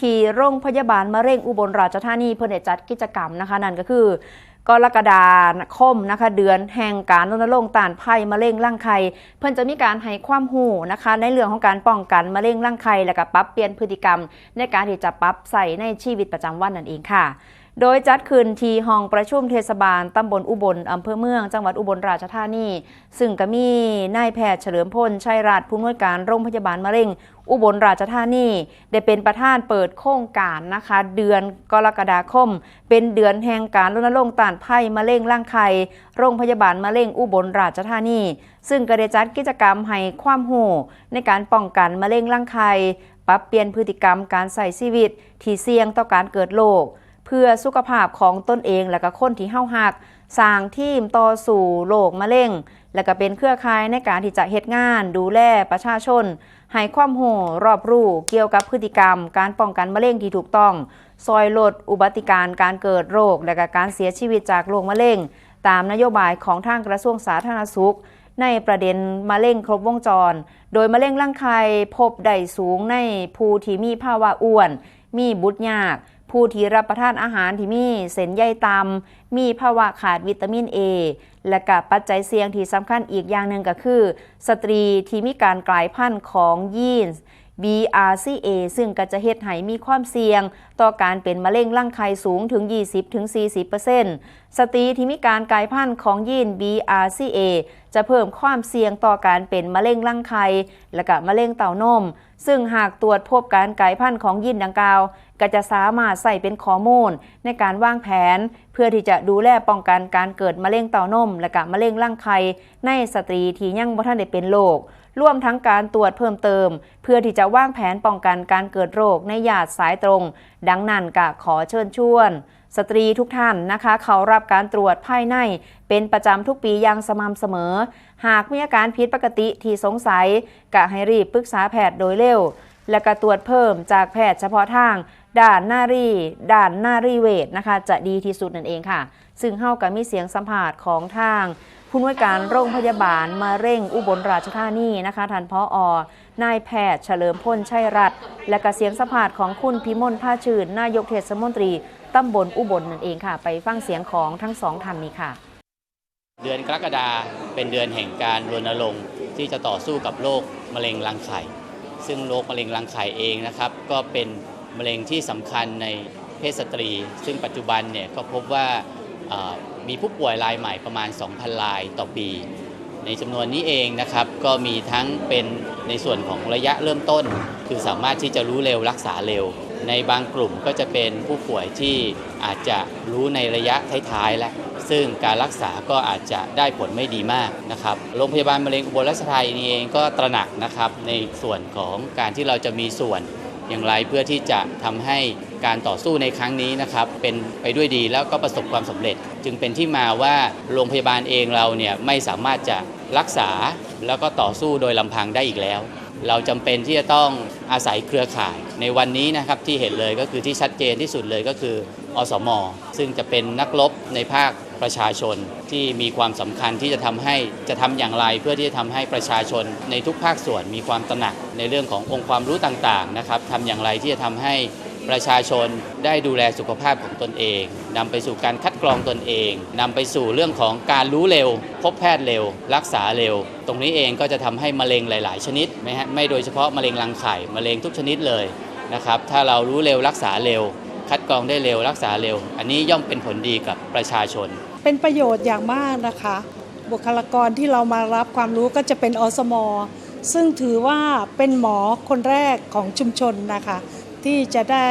ที่โรงพยาบาลมะเร็งอุบลราชธานีเพื่อจัดกิจกรรมนะคะ นั่นก็คือกรกฎาคมนะคะ เดือนแห่งการรณรงค์ต้านภัยมะเร็งร่างไข่เพื่อนจะมีการให้ความหูนะคะ ในเรื่องของการป้องกันมะเร็งร่างไข่และก็ปรับเปลี่ยนพฤติกรรม ในการที่จะปรับใส่ในชีวิตประจำวันนั่นเองค่ะ โดยจัดขึ้นที่ห้องประชุมเทศบาลตำบลอุบลอำเภอเมือง จังหวัดอุบลราชธานี ซึ่งก็มีนายแพทย์เฉลิมพลชัยราชผู้อำนวยการโรงพยาบาลมะเร็ง อุบลราชธานี ได้เป็นประธานเปิดโครงการนะคะ เดือนกรกฎาคม เป็นเดือนแห่งการรณรงค์ต้านภัยมะเร็งร่างไข่โรงพยาบาลมะเร็งอุบลราชธานี ซึ่งก็ได้จัดกิจกรรมให้ความรู้ในการป้องกันมะเร็งร่างไข่ปรับเปลี่ยนพฤติกรรมการใส่ชีวิตที่เสี่ยงต่อการเกิดโรค พื่อสุขภาพของตนเองและก็คนที่เฮาหักสร้างทีมต่อสู่โรคมะเร็งและก็เป็นเครือข่ายในการที่จะเฮ็ดงาน ดูแลประชาชน ให้ความรู้รอบรู้เกี่ยวกับพฤติกรรม การป้องกันมะเร็งที่ถูกต้อง ซอยลดอุบัติการการเกิดโรค และก็การเสียชีวิตจากโรคมะเร็ง ตามนโยบายของทางกระทรวงสาธารณสุข ในประเด็นมะเร็งครบวงจร โดยมะเร็งร่างไข่พบได้สูงในผู้ที่มีภาวะอ้วน มีบุตรยาก ผู้ที่รับประทานอาหารที่มีเส้นใยต่ำมีภาวะขาดวิตามิน A และกับปัจจัยเสี่ยงที่สำคัญอีกอย่างหนึ่งก็คือ สตรีที่มีการกลายพันธุ์ของยีนส์ BRCA ซึ่งก็จะเฮ็ดให้มีความเสี่ยง ต่อการเป็นมะเร็งร่างไข่สูงถึง 20-40%สตรีที่มีการกลายพันธุ์ของยีน BRCA จะเพิ่มความเสี่ยงต่อการเป็นมะเร็งร่างไข่และก็มะเร็งเต้านม ซึ่งหากตรวจพบการกลายพันธุ์ของยีนดังกล่าว ก็จะสามารถใส่เป็นข้อมูลในการวางแผน เพื่อที่จะดูแลป้องกันการเกิดมะเร็งเต้านมและก็มะเร็งร่างไข่ในสตรีที่ยังบ่ทันได้เป็นโรครวมทั้งการตรวจเพิ่มเติม เพื่อที่จะวางแผนป้องกันการเกิดโรคในญาติสายตรง ดังนั้นก็ขอเชิญชวน สตรีทุกท่านนะคะ เขารับการตรวจภายใน เป็นประจำทุกปีอย่างสม่ำเสมอ หากมีอาการผิดปกติที่สงสัยก็ให้รีบปรึกษาแพทย์โดยเร็ว และก็ตรวจเพิ่มจากแพทย์เฉพาะทาง ด่านหน้ารีด่านหน้ารีเวทนะคะจะดีที่สุดนั่นเองค่ะ ซึ่งเฮากับมีเสียงสัมภาษณ์ของทางผู้อำนวยการโรงพยาบาลมาเร่งอุบลราชธานีนะคะท่านพออนายแพทย์เฉลิมพลชัยรัตน์และกเสียงสัมภาษณ์ของคุณพิมลภาชื่น นายกเทศมนตรีตำบลอุบลนั่นเองค่ะ ไปฟังเสียงของทั้งสองท่านนี้ค่ะ เดือนกรกฎาเป็นเดือนแห่งการรณรงค์ที่จะต่อสู้กับโรคมะเร็งรังไข่ซึ่งโรคมะเร็งรังไข่เองนะครับ ก็เป็น มะเร็งที่สำคัญในเพศสตรี ซึ่งปัจจุบันเนี่ยก็พบว่ามีผู้ป่วยรายใหม่ประมาณ 2,000 รายต่อปี ในจำนวนนี้เองนะครับ ก็มีทั้งเป็นในส่วนของระยะเริ่มต้น คือสามารถที่จะรู้เร็วรักษาเร็ว ในบางกลุ่มก็จะเป็นผู้ป่วยที่อาจจะรู้ในระยะท้ายๆแล้วซึ่งการรักษาก็อาจจะได้ผลไม่ดีมากนะครับ โรงพยาบาลมะเร็งอุบลราชธานีเองก็ตระหนักนะครับในส่วนของการที่เราจะมีส่วน อย่างไรเพื่อที่จะทำให้การต่อสู้ในครั้งนี้นะครับเป็นไปด้วยดีแล้วก็ประสบความสำเร็จ จึงเป็นที่มาว่าโรงพยาบาลเองเราเนี่ยไม่สามารถจะรักษาแล้วก็ต่อสู้โดยลำพังได้อีกแล้ว เราจำเป็นที่จะต้องอาศัยเครือข่าย ในวันนี้นะครับที่เห็นเลยก็คือที่ชัดเจนที่สุดเลยก็คืออสม ซึ่งจะเป็นนักรบในภาค ประชาชนที่มีความสำคัญที่จะทำให้จะทำอย่างไร เพื่อที่จะทำให้ประชาชนในทุกภาคส่วนมีความตระหนักในเรื่องขององค์ความรู้ต่างๆนะครับทำอย่างไรที่จะทำให้ประชาชนได้ดูแลสุขภาพของตนเองนำไปสู่การคัดกรองตนเองนำไปสู่เรื่องของการรู้เร็ว พบแพทย์เร็ว รักษาเร็ว ตรงนี้เองก็จะทำให้มะเร็งหลาย ๆ ชนิดไม่ไม่โดยเฉพาะมะเร็งรังไข่มะเร็งทุกชนิดเลยนะครับถ้าเรารู้เร็วรักษาเร็ว คัดกรองได้เร็วรักษาเร็ว อันนี้ย่อมเป็นผลดีกับประชาชน เป็นประโยชน์อย่างมากนะคะ บุคลากรที่เรามารับความรู้ก็จะเป็นอสมซึ่งถือว่าเป็นหมอคนแรกของชุมชนนะคะ ที่จะได้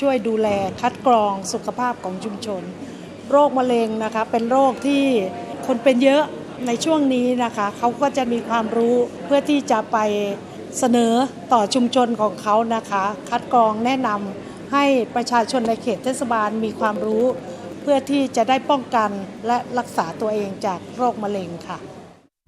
ช่วยดูแลคัดกรองสุขภาพของชุมชน โรคมะเร็งนะคะเป็นโรคที่คนเป็นเยอะในช่วงนี้นะคะเขาก็จะมีความรู้เพื่อที่จะไปเสนอต่อชุมชนของเขานะคะ คัดกรองแนะนำ ให้ประชาชนในเขตเทศบาลมีความรู้ เพื่อที่จะได้ป้องกันและรักษาตัวเองจากโรคมะเร็งค่ะ